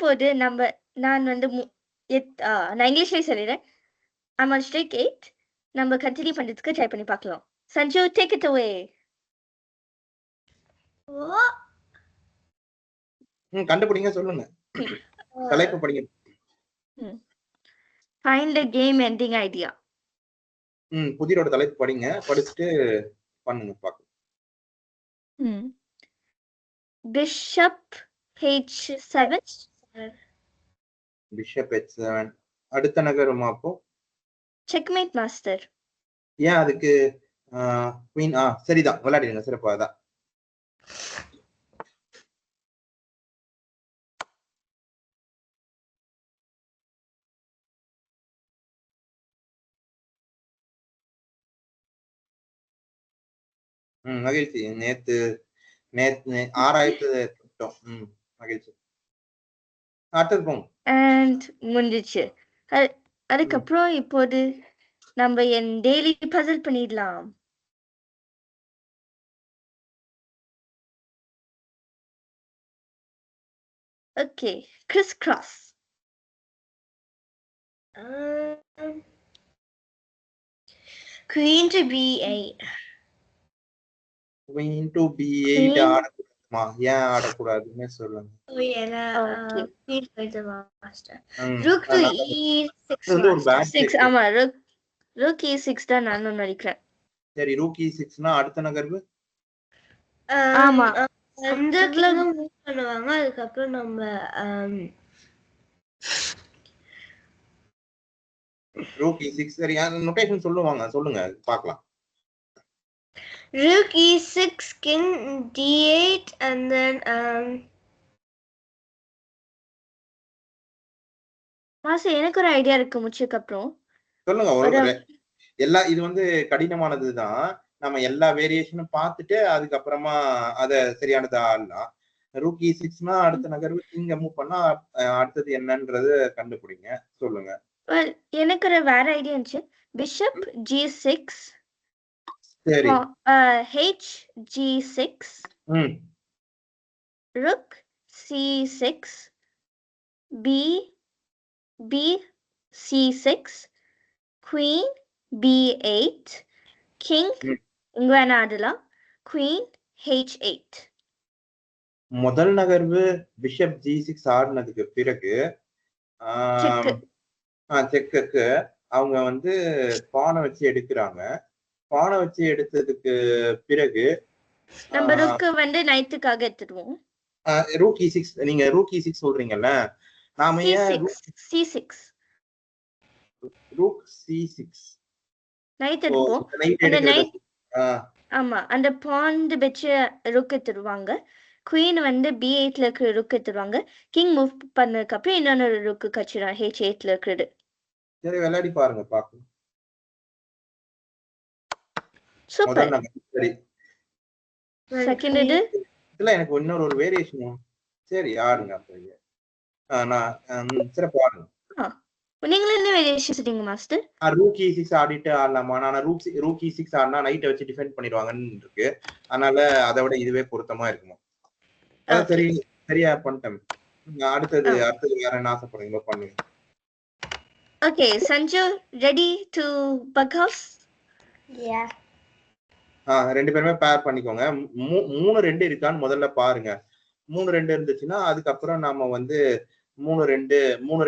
இப்போது நம்ம நான் வந்து மு- நான் இங்கிலீஷ்லயே சொல்லிடுறேன். I'm on streak eight. நம்ம கண்டினியூ பண்றதுக்கு ட்ரை பண்ணி பார்க்கலாம். சஞ்சு டேக் இட் அவே ம் கண்டுபிடிங்க சொல்லுங்க. தலைப்பு படிங்க. Find the game ending idea ம் புதிரோட தலைப்பு படிங்க. படிச்சுட்டு பண்ணுங்க பார்க்கலாம். Bishop H seven bishop H seven அடுத்த நகருமா அப்போ செக்மேட் மாஸ்டர் ஏன் அதுக்கு குவீன் ஆ சரிதான். விளையாடிடுங்க. சிறப்பா அதான். ம் மகிழ்ச்சி. நேத்து நேத்து ஆறாயிரத்து ம் மகிழ்ச்சி. போங்க அண்ட் முடிஞ்சிச்சு அதுக்கப்புறம் இப்போது நம்ம என் டெய்லி பசில் பண்ணிடலாம் okay criss cross Um, queen to b8. Queen to B eight Queen. ஆடக்கூடாதுமா ஏன் ஆடக்கூடாதுன்னு சொல்லுங்க yeah, no, Okay. queen plays the master. ம், Rook to அதான். e6 இது வந்து ஒரு master. பேட் சிக்ஸ் ஆமா ருக் ருக் ஏ சிக்ஸ் தான் நானும் நினைக்கிறேன் சரி ரூக்கி சிக்ஸ்னா அடுத்த நகர்வு ஆமா. அந்த கிளப் மூவ் பண்ணுவாங்க அதுக்கப்புறம் நம்ம ரூக்கி சிக்ஸ் சரி நொட்டேஷன் சொல்லுவாங்க சொல்லுங்க பார்க்கலாம் rook e6 king d8 and then um மாசு எனக்கு ஒரு ஐடியா இருக்கு முடிச்சதுக்கு அப்புறம் சொல்லுங்க ஒரு எல்லா இது வந்து கடினமானதுதான். நம்ம எல்லா வேரியேஷனும் பார்த்துட்டு அதுக்கப்புறமா அத சரியானதா ஆடலாம். ரூக்கி சிக்ஸ்னா அடுத்த நகர்வு இங்க மூவ் பண்ணா அடுத்தது என்னன்றது கண்டுபிடிங்க. சொல்லுங்க. எனக்கு ஒரு வேற ஐடியா இருந்துச்சு. பிஷப் ஜி சிக்ஸ் சரி. ஹெச் ஜி சிக்ஸ் ம். Rook c6 b b c6 queen b8 king ம். இங்க வேணா ஆடலாம் queen h8 முதல் நகர்வு பிஷப் ஜி சிக்ஸ் ஆடினதுக்கு பிறகு. செக்குக்கு அவங்க வந்து பானை வச்சு எடுக்கிறாங்க. பானை வச்சு எடுத்ததுக்கு பிறகு நம்ம ருக் வந்து நைட்டுக்காக எடுத்துடுவோம். ரூக்கி சிக்ஸ் நீங்க ரூக்கி சிக்ஸ் சொல்றீங்கல்ல நாம ஏன் c6 c6 rook C six knight எடுப்போம். நைட் அந்த ஆ, ஆமா அந்த பாண்ட் வச்சு ருக் எடுத்துருவாங்க குயின் வந்து பி எயிட்ல இருக்கிற ருக் எடுத்துருவாங்க கிங் மூவ் பண்ணதுக்கு அப்புறம் இன்னொன்னு ருக் கச்சிடும் ஹெச் எயிட்ல இருக்கிறது. சரி விளையாடி பாருங்க பாக்கலாம் சூப்பர். முதல் நகர் சரி செகண்ட் இது? இதுல எனக்கு இன்னொரு ஒரு வேரியேஷன் சரி ஆடுங்க அப்ப நான் ம், சிறப்பு ஆடுங்க. நீங்களும் என்ன வேரியேஷன் சொல்றீங்க மாஸ்டர் ரூக்கி சிக்ஸ் ஆடிட்டு ஆடலாமா? நான் ரூக் ரூக்கி சிக்ஸ் ஆடினா நைட்டை வச்சு டிஃபெண்ட் பண்ணிடுவாங்கன்னு இருக்கு. அதனால அதை விட இதுவே பொருத்தமா இருக்குமா. சரி சரியா பண்ணிட்டேன். அடுத்தது. அடுத்தது வேற என்ன ஆசைப்படுறீங்களோ பண்ணுங்க okay Sanju ready to bughouse ஆ ரெண்டு பேருமே பேர் பண்ணிக்கோங்க. மூ- மூணு ரெண்டு இருக்கான்னு முதல்ல பாருங்க. மூணு ரெண்டு இருந்துச்சுன்னா அதுக்கப்புறம் நாம வந்து மூணு ரெண்டு மூணு